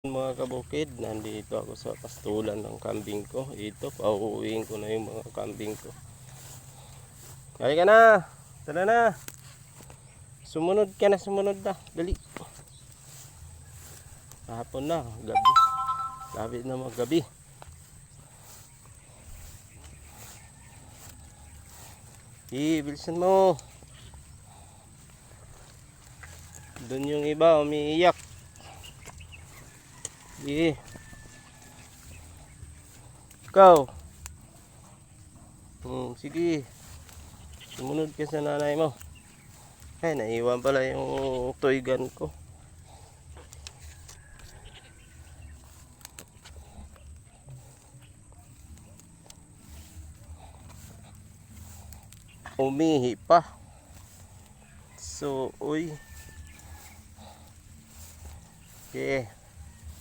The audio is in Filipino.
Mga kabukid, nandito ako sa pastulan ng kambing ko. Ito, pauuwiin ko na yung mga kambing ko. Kaya ka na! Tara na! Sumunod ka na, sumunod na. Dali. Hapon na, gabi. Gabi na mga gabi. Bilisan mo. Doon yung iba, umiiyak. Sige. Ikaw. Hmm, sige. Sumunod ka sa nanay mo. Ay, naiwan pala yung toy gun ko. Umihi pa. So, uy. Okay.